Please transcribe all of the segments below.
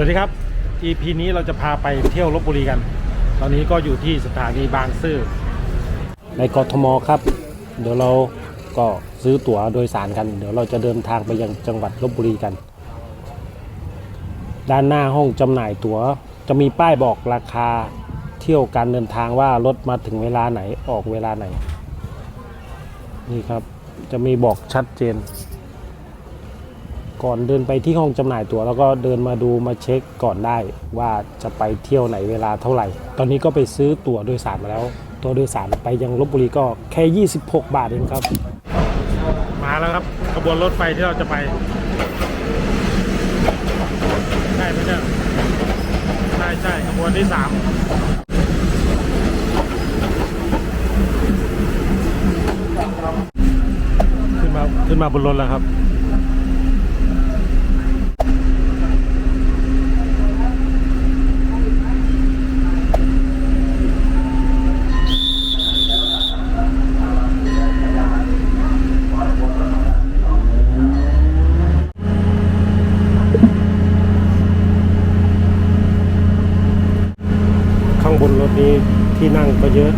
วัสดีครับ EP นี้เราจะพาไปเที่ยวลบบุรีกัน ตอนนี้ก็อยู่ที่สถานีบางซื่อในกทมครับ เดี๋ยวเราก็ซื้อตั๋วโดยสารกัน เดี๋ยวเราจะเดินทางไปยังจังหวัดลบบุรีกัน ด้านหน้าห้องจำหน่ายตั๋ว จะมีป้ายบอกราคาเที่ยวการเดินทางว่ารถมาถึงเวลาไหนออกเวลาไหน นี่ครับจะมีบอกชัดเจน ก่อนเดินไปที่ห้องจำหน่ายตั๋วแล้วก็เดินมาดูมาเช็คก่อนได้ว่าจะไปเที่ยวไหนเวลาเท่าไหร่ ตอนนี้ก็ไปซื้อตั๋วโดยสารมาแล้ว ตั๋วโดยสารไปยังลบบุรีก็แค่ 26 บาทเองครับ มาแล้วครับขบวนรถไฟที่เราจะไปใช่ไหมเนี่ยใช่ใช่ขบวนที่สามขึ้นมาขึ้นมาบนรถแล้วครับ นี้ที่นั่งก็เยอะ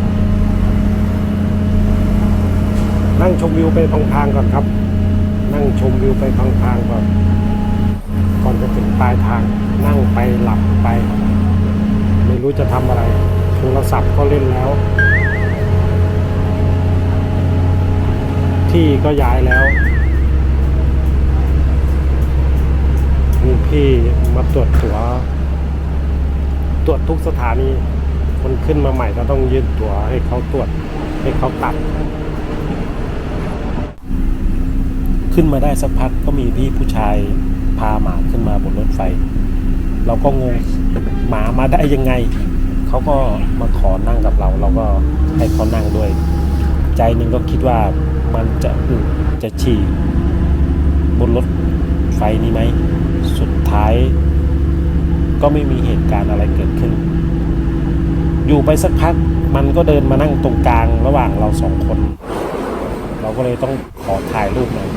นั่งชมวิวไปพางๆก่อนครับ นั่งชมวิวไปพางๆก่อน ก่อนจะถึงปลายทาง นั่งไปหลับไป ไม่รู้จะทำอะไร โทรศัพท์ก็เล่นแล้ว ที่ก็ย้ายแล้วมีพี่มาตรวจตั๋วตรวจทุกสถานี คนขึ้นมาใหม่ก็ต้องยื่นตั๋วให้เขาตรวจให้เขาตัด ขึ้นมาได้สักพักก็มีพี่ผู้ชายพาหมาขึ้นมาบนรถไฟ เราก็งงหมามาได้ยังไง เขาก็มาขอนั่งกับเรา เราก็ให้เขานั่งด้วย ใจหนึ่งก็คิดว่ามันจะอึจะฉี่บนรถไฟนี้ไหม สุดท้ายก็ไม่มีเหตุการณ์อะไรเกิดขึ้น อยู่ไปสักพักมันก็เดินมานั่งตรงกลางระหว่างเราสองคน เราก็เลยต้องขอถ่ายรูปหน่อย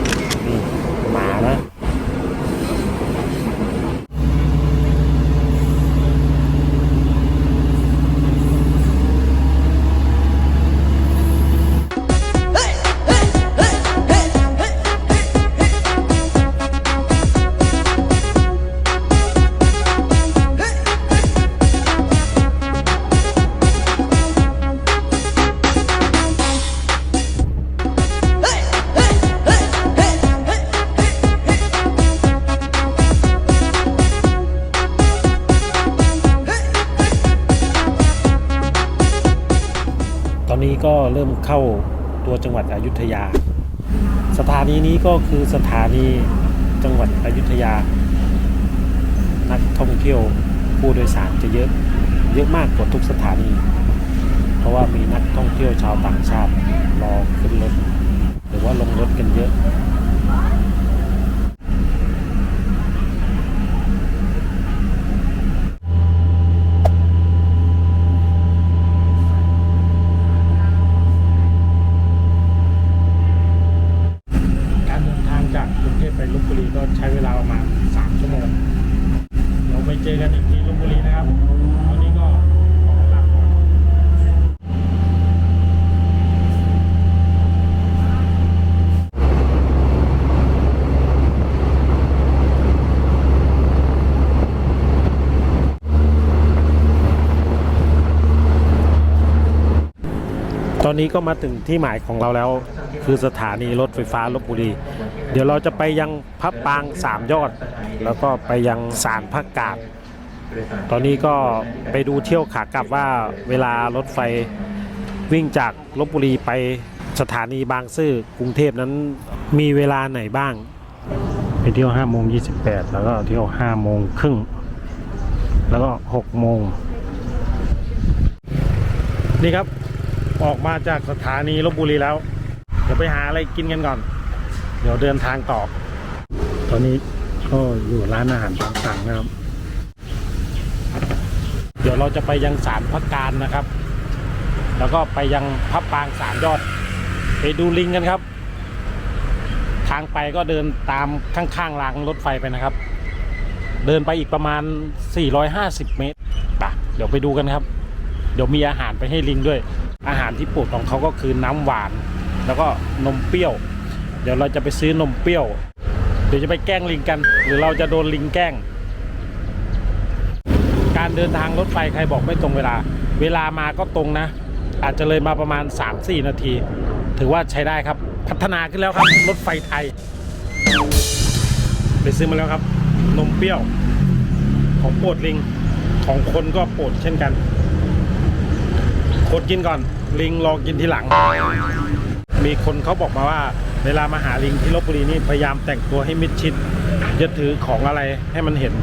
นี่หมานะ เข้าตัวจังหวัดอยุธยา สถานีนี้ก็คือสถานีจังหวัดอยุธยา นักท่องเที่ยวผู้โดยสารจะเยอะเยอะมากกว่าทุกสถานี เพราะว่ามีนักท่องเที่ยวชาวต่างชาติรอขึ้นรถหรือว่าลงรถกันเยอะ การเดินทางจากกรุงเทพไปลบบุรีก็ใช้เวลาประมาณ 3 ชั่วโมง เราไปเจอกันอีกที่ลบบุรีนะครับตอนนี้ก็ขอลาก่อนต อนนี้ก็มาถึงที่หมายของเราแล้ว คือสถานีรถไฟฟ้าลบบุรี เดี๋ยวเราจะไปยังพระปางสามยอด แล้วก็ไปยังสารพระกาศตอนนี้ก็ไปดูเที่ยวขากลับว่าเวลารถไฟวิ่งจากลบบุรีไปสถานีบางซื่อกรุงเทพนั้นมีเวลาไหนบ้าง ไปเที่ยว5โมง28 แล้วก็เที่ยว5โมงครึ่ง แล้วก็6โมงนี่ครับ ออกมาจากสถานีลบบุรีแล้ว เดี๋ยวไปหาอะไรกินกันก่อน เดี๋ยวเดินทางต่อ ตอนนี้ก็อยู่ร้านอาหารต่ามสั่งนะครับ เดี๋ยวเราจะไปยังศาลพระการนะครับ แล้วก็ไปยังพระปางสามยอด ไปดูลิงกันครับ ทางไปก็เดินตามข้างๆรางรถไฟไปนะครับ เดินไปอีกประมาณ 450 เมตรปะเดี๋ยวไปดูกันครับ เดี๋ยวมีอาหารไปให้ลิงด้วย อาหารที่โปรดของเขาก็คือน้ำหวาน แล้วก็นมเปรี้ยว เดี๋ยวเราจะไปซื้อนมเปรี้ยว เดี๋ยวจะไปแกล้งลิงกัน หรือเราจะโดนลิงแกล้ง การเดินทางรถไฟใครบอกไม่ตรงเวลา เวลามาก็ตรงนะ อาจจะเลยมาประมาณ 3-4 นาที ถือว่าใช้ได้ครับ พัฒนาขึ้นแล้วครับ รถไฟไทย ไปซื้อมาแล้วครับ นมเปรี้ยว ของโปรดลิง ของคนก็โปรดเช่นกัน คนกินก่อน ลิงรอกินทีหลัง มีคนเขาบอกมาว่า เวลามาหาลิงที่ลบบุรีนี่พยายามแต่งตัวให้มิดชิดจะถือของอะไรให้มันเห็น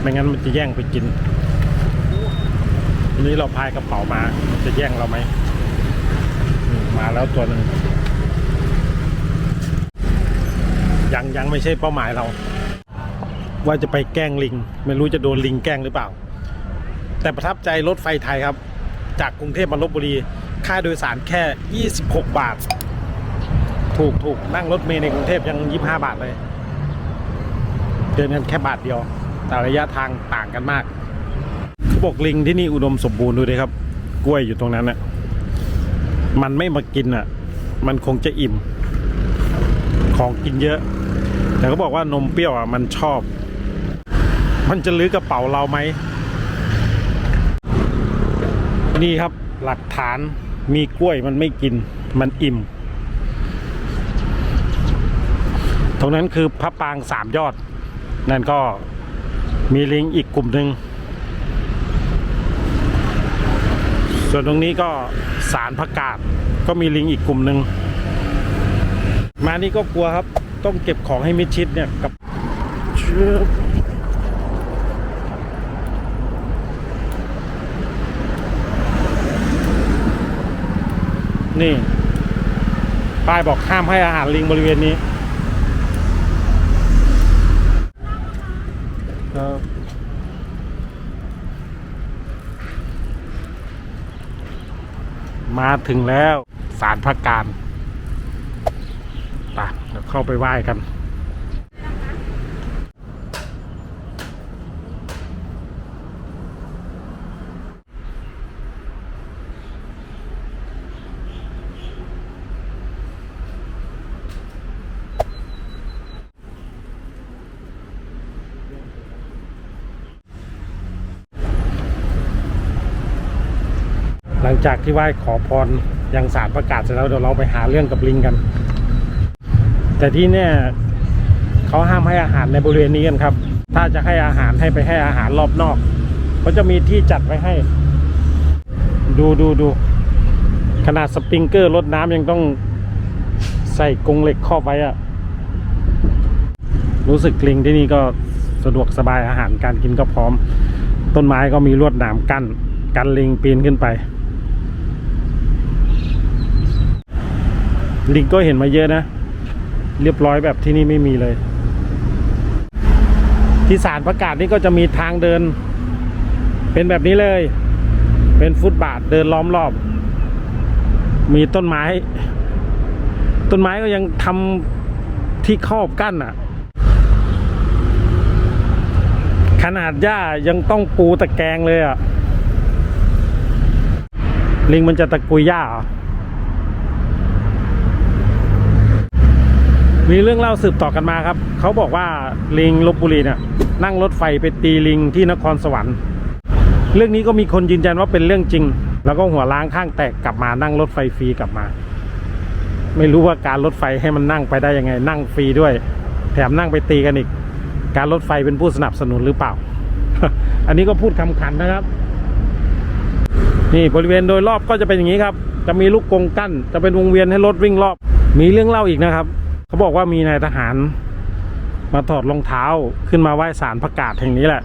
ไม่งั้นมันจะแย่งไปกินทีนี้เราพายกระเป๋ามาจะแย่งเราไหม มาแล้วตัวหนึ่งยังยังไม่ใช่เป้าหมายเรา ว่าจะไปแกล้งลิง ไม่รู้จะโดนลิงแกล้งหรือเปล่า แต่ประทับใจรถไฟไทยครับ จากกรุงเทพมาลบบุรี ค่าโดยสารแค่ 26 บาท ถูกถูกนั่งรถเมล์ในกรุงเทพยัง 25 บาทเลยเดินกันแค่บาทเดียว แต่ระยะทางต่างกันมากเขาบอกลิงที่นี่อุดมสมบูรณ์ดูดิครับ กล้วยอยู่ตรงนั้นน่ะมันไม่มากินอะ มันคงจะอิ่ม ของกินเยอะ แต่เขาบอกว่านมเปรี้ยวอะมันชอบ มันจะลื้อกระเป๋าเราไหม นี่ครับหลักฐานมีกล้วยมันไม่กินมันอิ่ม ตรงนั้นคือพระปางสามยอด นั่นก็มีลิงอีกกลุ่มหนึ่ง ส่วนตรงนี้ก็สารพระกาศก็มีลิงอีกกลุ่มหนึ่ง มานี่ก็กลัวครับ ต้องเก็บของให้มิดชิดเนี่ยกับเชือ นี่ ป้ายบอกห้ามให้อาหารลิงบริเวณนี้ครับมาถึงแล้วสารพระการไปเดี๋ยวเข้าไปไหว้กัน งจากที่ไหว้ขอพรยังสารประกาศเสร็จแล้วเดี๋ยวเราไปหาเรื่องกับลิงกัน แต่ที่เนี่ยเขาห้ามให้อาหารในบริเวณนี้กันครับ ถ้าจะให้อาหารให้ไปให้อาหารรอบนอกเขาจะมีที่จัดไว้ให้ ดูดูดูขนาดสปริงเกอร์รดน้ำยังต้องใส่กรงเหล็กครอบไว้อะรู้สึกลิงที่นี่ก็สะดวกสบายอาหารการกินก็พร้อม ต้นไม้ก็มีลวดหนามกั้นกันลิงปีนขึ้นไป ลิงก็เห็นมาเยอะนะ เรียบร้อยแบบที่นี่ไม่มีเลย ที่สารประกาศนี่ก็จะมีทางเดิน เป็นแบบนี้เลย เป็นฟุตบาทเดินล้อมรอบ มีต้นไม้ ต้นไม้ก็ยังทำที่ครอบกั้นอะ ขนาดหญ้ายังต้องปูตะแกรงเลยอะลิงมันจะตะกุยหญ้าเหรอ มีเรื่องเล่าสืบต่อกันมาครับ เขาบอกว่าลิงลบบุรีเนี่ยนั่งรถไฟไปตีลิงที่นครสวรรค์ เรื่องนี้ก็มีคนยืนยันว่าเป็นเรื่องจริง แล้วก็หัวล้างข้างแตกกลับมานั่งรถไฟฟรีกลับมา ไม่รู้ว่าการรถไฟให้มันนั่งไปได้ยังไง นั่งฟรีด้วย แถมนั่งไปตีกันอีก การรถไฟเป็นผู้สนับสนุนหรือเปล่า อันนี้ก็พูดคำขันนะครับ นี่บริเวณโดยรอบก็จะเป็นอย่างนี้ครับ จะมีลูกกรงกั้น จะเป็นวงเวียนให้รถวิ่งรอบ มีเรื่องเล่าอีกนะครับ เขาบอกว่ามีนายทหารมาถอดรองเท้าขึ้นมาไหว้สารประกาศแห่งนี้แหละ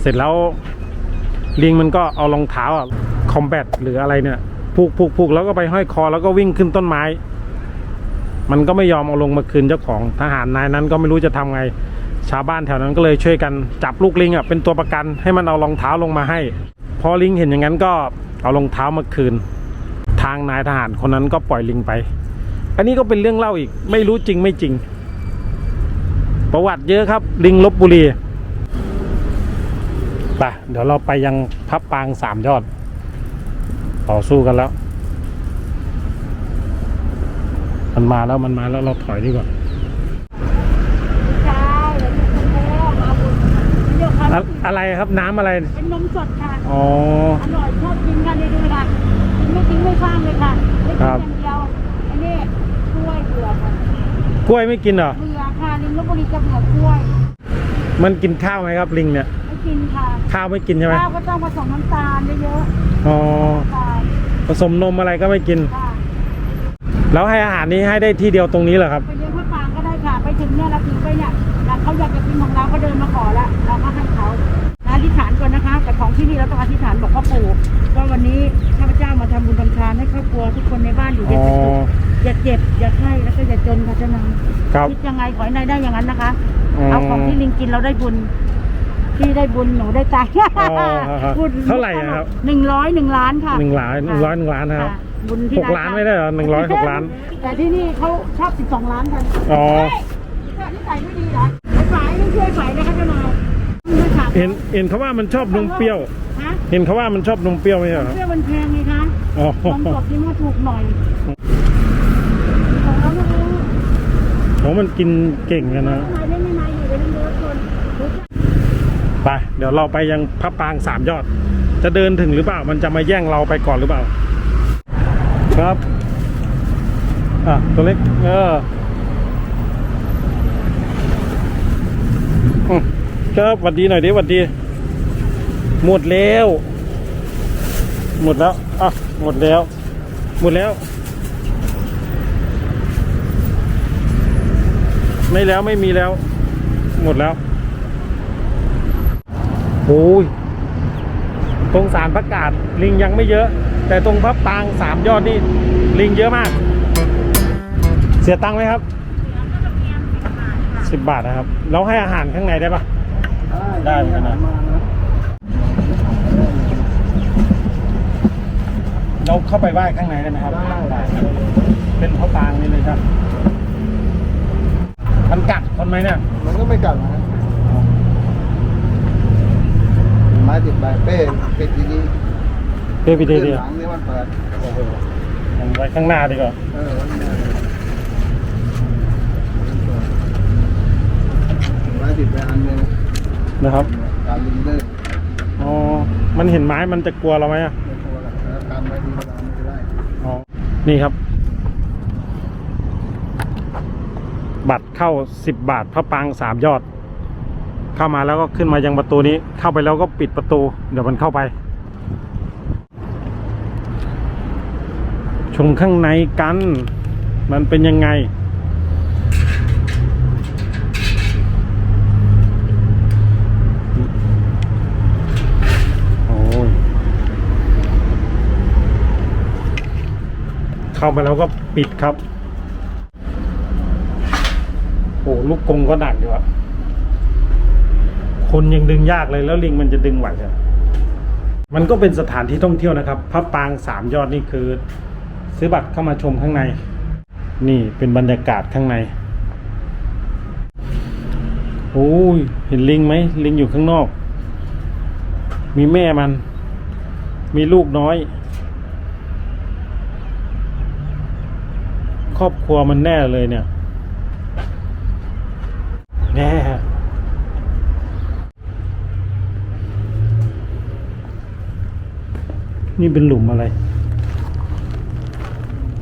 เสร็จแล้วลิงมันก็เอารองเท้าอะคอมแบทหรืออะไรเนี่ยผูกผูกผูกแล้วก็ไปห้อยคอแล้วก็วิ่งขึ้นต้นไม้ มันก็ไม่ยอมเอาลงมาคืนเจ้าของทหารนายนั้นก็ไม่รู้จะทำไง ชาวบ้านแถวนั้นก็เลยช่วยกันจับลูกลิงอะเป็นตัวประกันให้มันเอารองเท้าลงมาให้ พอลิงเห็นอย่างนั้นก็เอารองเท้ามาคืน ทางนายทหารคนนั้นก็ปล่อยลิงไป อันนี้ก็เป็นเรื่องเล่าอีก ไม่รู้จริงไม่จริง ประวัติเยอะครับ ลิงลบบุรีไปเดี๋ยวเราไปยังพับปางสามยอด ต่อสู้กันแล้ว มันมาแล้วมันมาแล้วเราถอยดีกว่าใช่เดี๋ยวจะเป็นแม่มาบุญเดี๋ยวค่ะอะอะไรครับน้ำอะไร เป็นนมสดค่ะ อ๋อ อร่อยชอบกินกันเลยด้วยค่ะกินไม่ทิ้งไม่ข้ามเลยค่ะไม่ ครั กิน บ อย่างเดียวอันนี้กล้วยเบื่อค่ะ กล้วยไม่กินเหรอ เบื่อค่ะลิงลบบุรีจะเบื่อกล้วย มันกินข้าวไหมครับลิงเนี่ย ไม่กินค่ะ ข้าวไม่กินใช่ไหมข้าวก็ต้องผสมน้ำตาลเยอะอ๋อๆค่ะผสมนมอะไรก็ไม่กิน ค่ะแล้วให้อาหารนี้ให้ได้ที่เดียวตรงนี้เหรอครับ ไปเลี้ยงพระปางก็ได้ค่ะ ไปถึงเนี่ยเราถึงไปเนี่ยแล้วเขาอยากจะกินของเราก็เดินมาขอละเราก็ให้เขานะอธิษฐานก่อนนะคะ แต่ของที่นี่เราต้องอธิษฐานบอกพ่อปู่ว่าวันนี้ข้าพเจ้ามาทำบุญทำทานให้ครอบครัวทุกคนในบ้านอยู่เย็นเป็นสุข อย่าเจ็บ อย่าไข้แล้วก็อย่าจนค่ะเจ้านายครับ คิดยังไงขอให้นายได้อย่างนั้นนะคะ อืมเอาของที่ลิงกินเราได้บุญพี่ได้บุญหนูได้ตังค์อ๋อครับบุญเท่าไหร่อะครับ หนึ่งร้อยหนึ่งล้านค่ะหนึ่งล้านหนึ่งร้อยหนึ่งล้านนะครับ ค่ะบุญที่หกล้านไม่ได้เหรอหนึ่งร้อยหกล้าน แต่ที่นี่เขาชอบสิบสองล้านกันอ๋อ เฮ้ยนี่ใส่ไม่ดีเหรอไปขายไม่ช่วยขายนะคะเจ้านายไม่ขายเห็นเห็นเขาว่ามันชอบนมเปรี้ยว ฮะเห็นเขาว่ามันชอบนมเปรี้ยวไหมเหรอเสื้อมันแพงไงคะอ๋อความสดนี่มันถูกหน่อยของเราไม่รู้ โหมันกินเก่งกันนะไปเดี๋ยวเราไปยังพระปางสามยอด จะเดินถึงหรือเปล่า มันจะมาแย่งเราไปก่อนหรือเปล่า ครับ อะ ตัวเล็ก เออครับหวัดดีหน่อยดิหวัดดี หมดแล้ว หมดแล้ว อะ หมดแล้ว หมดแล้ว ไม่แล้วไม่มีแล้ว หมดแล้วโอ้ยตรงสารประกาศลิงยังไม่เยอะ แต่ตรงพระปรางสามยอดนี่ลิงเยอะมาก เสียตังค์ไหมครับสิบบาทนะครับ เราให้อาหารข้างในได้ปะได้เหมือนกันนะเราเข้าไปไหว้ข้างในได้ไหมครับได้เป็นพระปรางนี่เลยครับ มันกัดคนไหมเนี่ยมันก็ไม่กัดนะไม้ติดใบเป้ปิดดีเพื่อพิๆธีขึ้นเดียหลังนี่มันเปิดโอ้โหมันไว้ข้างหน้าดีกว่าเออมันเนี่ยไม้ติดไปอันหนึงนะครับการลิงเลิกอ๋อมันเห็นไม้มันจะกลัวเราไหมอะไม่กลัวหรอกแล้วการไว้ดีเวลาไม่ได้อ๋อนี่ครับ บัตรเข้าสิบบาทพระปางสามยอด เข้ามาแล้วก็ขึ้นมายังประตูนี้ เข้าไปแล้วก็ปิดประตู เดี๋ยวมันเข้าไปชมข้างในกัน มันเป็นยังไง โอ้ย เข้ามาแล้วก็ปิดครับ อ้ลูกกงก็หนักอยู่อะคนยังดึงยากเลยแล้วลิงมันจะดึงไหวเหรอมันก็เป็นสถานที่ท่องเที่ยวนะครับพระปางสามยอดนี่คือ ซื้อบัตรเข้ามาชมข้างใน นี่เป็นบรรยากาศข้างในโอ้ยเห็นลิงไหมลิงอยู่ข้างนอก มีแม่มัน มีลูกน้อย ครอบครัวมันแน่เลยเนี่ย น่นี่เป็นหลุมอะไร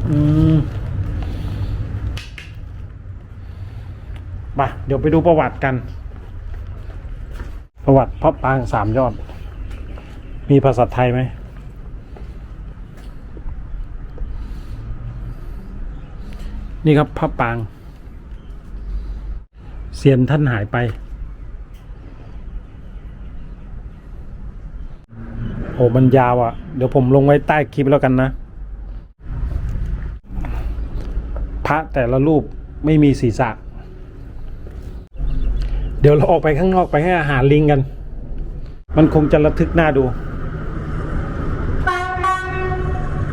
อืมมาเดี๋ยวไปดูประวัติกัน ประวัติพระปางสามยอด มีภาษาไทยไหม นี่ครับพระปาง เสียนท่านหายไป โอ้มันยาวอะ่ะ เดี๋ยวผมลงไว้ใต้คลิปแล้วกันนะ พระแต่ละรูปไม่มีศีรษะ เดี๋ยวเราออกไปข้างนอกไปให้อาหารลิงกัน มันคงจะระทึกหน้าดู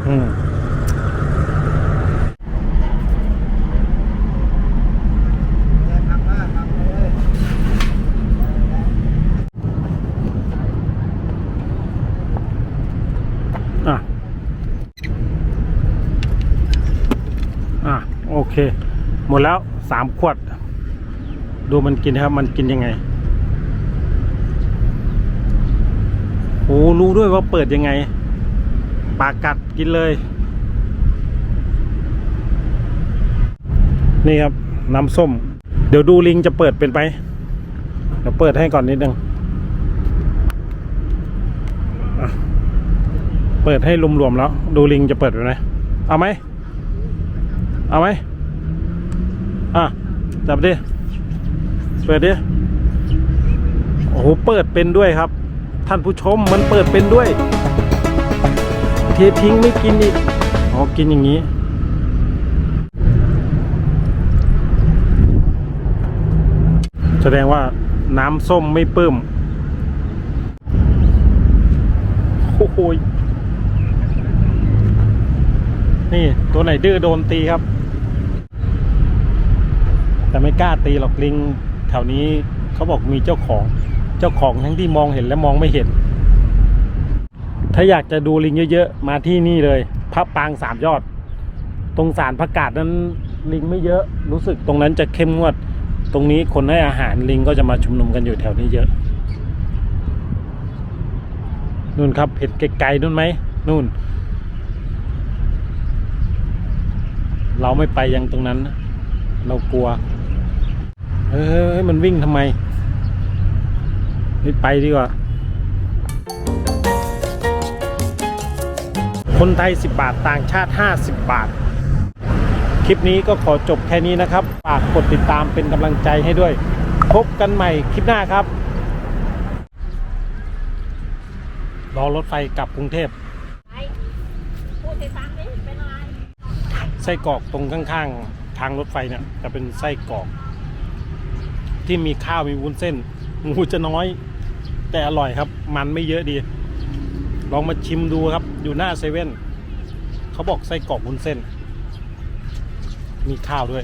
อืม ทำมากทำเลย เค หมดแล้วสามขวด ดูมันกินครับ มันกินยังไงโอ้รู้ด้วยว่าเปิดยังไง ปากกัดกินเลย นี่ครับ น้ำส้ม เดี๋ยวดูลิงจะเปิดเป็นไป เดี๋ยวเปิดให้ก่อนนิดนึงเปิดให้รวมๆแล้ว ดูลิงจะเปิดเป็นไหมเอาไหม เอาไหม จับดิ เปิดดิ โอ้โห เปิดเป็นด้วยครับ ท่านผู้ชมมันเปิดเป็นด้วย เททิ้งไม่กินอีก อ๋อ กินอย่างนี้ แสดงว่าน้ำส้มไม่เพิ่มโอ้โหยนี่ ตัวไหนดื้อโดนตีครับ แต่ไม่กล้าตีหรอกลิงแถวนี้เขาบอกมีเจ้าของเจ้าของทั้งที่มองเห็นและมองไม่เห็น ถ้าอยากจะดูลิงเยอะๆ มาที่นี่เลยพระปางสามยอด ตรงสารประกาศนั้นลิงไม่เยอะรู้สึกตรงนั้นจะเข้มงวด ตรงนี้คนให้อาหารลิงก็จะมาชุมนุมกันอยู่แถวนี้เยอะนู่นครับเห็นไกลๆนู่นไหมนู่น เราไม่ไปยังตรงนั้น เรากลัว เฮ้ยมันวิ่งทำไมไม่ไปดีกว่า คนไทย 10 บาทต่างชาติ 50 บาท คลิปนี้ก็ขอจบแค่นี้นะครับฝากกดติดตามเป็นกำลังใจให้ด้วย พบกันใหม่คลิปหน้าครับ รอรถไฟกลับกรุงเทพพูดให้ฟังดิเป็นอะไร ไส้กรอกตรงข้างๆ ทางรถไฟเนี่ยจะเป็นไส้กรอก ที่มีข้าวมีวุ้นเส้นงูจะน้อย แต่อร่อยครับ มันไม่เยอะดี ลองมาชิมดูครับ อยู่หน้าเซเว่นเขาบอกไส้กรอกวุ้นเส้น มีข้าวด้วย